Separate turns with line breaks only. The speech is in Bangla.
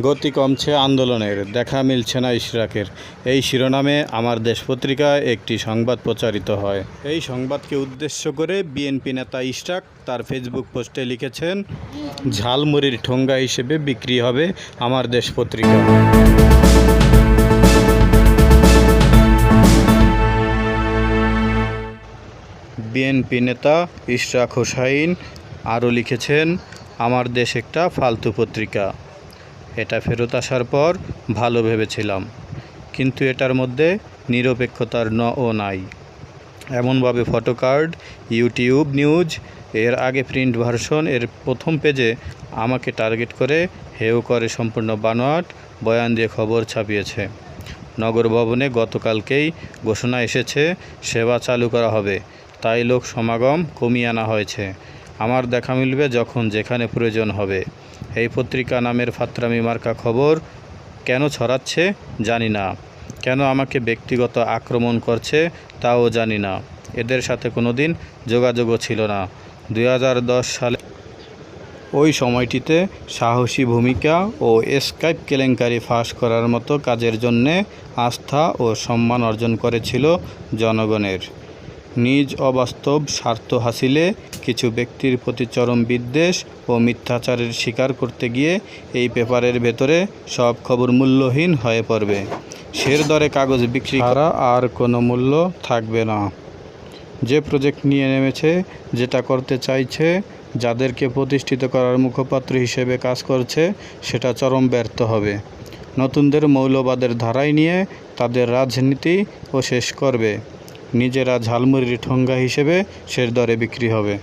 গতি কমছে আন্দোলনের, দেখা মিলছে না ইশরাকের। এই শিরোনামে আমার দেশ পত্রিকায় একটি সংবাদ প্রচারিত হয়। এই সংবাদকে উদ্দেশ্য করে বিএনপি নেতা ইশরাক তার ফেসবুক পোস্টে লিখেছেন, ঝালমুড়ির ঠোঙ্গা হিসেবে বিক্রি হবে আমার দেশ পত্রিকা। বিএনপি নেতা ইশরাক হোসাইন আরও লিখেছেন, আমার দেশ একটা ফালতু পত্রিকা। এটা ফেরত আসার পর ভালো ভেবেছিলাম, কিন্তু এটার মধ্যে নিরপেক্ষতার ন ও নাই। এমনভাবে ফটোকার্ড, ইউটিউব নিউজ, এর আগে প্রিন্ট ভার্সন, এর প্রথম পেজে আমাকে টার্গেট করে হেও করে সম্পূর্ণ বানোয়াট বয়ান দিয়ে খবর ছাপিয়েছে। নগর ভবনে গতকালকেই ঘোষণা এসেছে, সেবা চালু করা হবে, তাই লোক সমাগম কমিয়ে আনা হয়েছে। আমার দেখা মিলবে যখন যেখানে প্রয়োজন হবে। এই পত্রিকা নামের ফাত্রামি মার্কা খবর কেন ছড়াচ্ছে জানি না। কেন আমাকে ব্যক্তিগত আক্রমণ করছে তাও জানি না। এদের সাথে কোনো দিন যোগাযোগও ছিল না। দু হাজার দশ সালে ওই সময়টিতে সাহসী ভূমিকা ও স্কাইপ কেলেঙ্কারি ফাঁস করার মতো কাজের জন্যে আস্থা ও সম্মান অর্জন করেছিল জনগণের। নিজ অবাস্তব স্বার্থ হাসিলে কিছু ব্যক্তির প্রতি চরম বিদ্বেষ ও মিথ্যাচারের স্বীকার করতে গিয়ে এই পেপারের ভেতরে সব খবর মূল্যহীন হয়ে পড়বে। শের দরে কাগজ বিক্রি করা আর কোনো মূল্য থাকবে না। যে প্রজেক্ট নিয়ে নেমেছে, যেটা করতে চাইছে, যাদেরকে প্রতিষ্ঠিত করার মুখপাত্র হিসেবে কাজ করছে, সেটা চরম ব্যর্থ হবে। নতুনদের মৌলবাদের ধারায় নিয়ে তাদের রাজনীতি ও শেষ করবে। নিজেরা ঝালমুড়ির ঠোঙ্গা হিসেবে শেষ দরে বিক্রি হবে।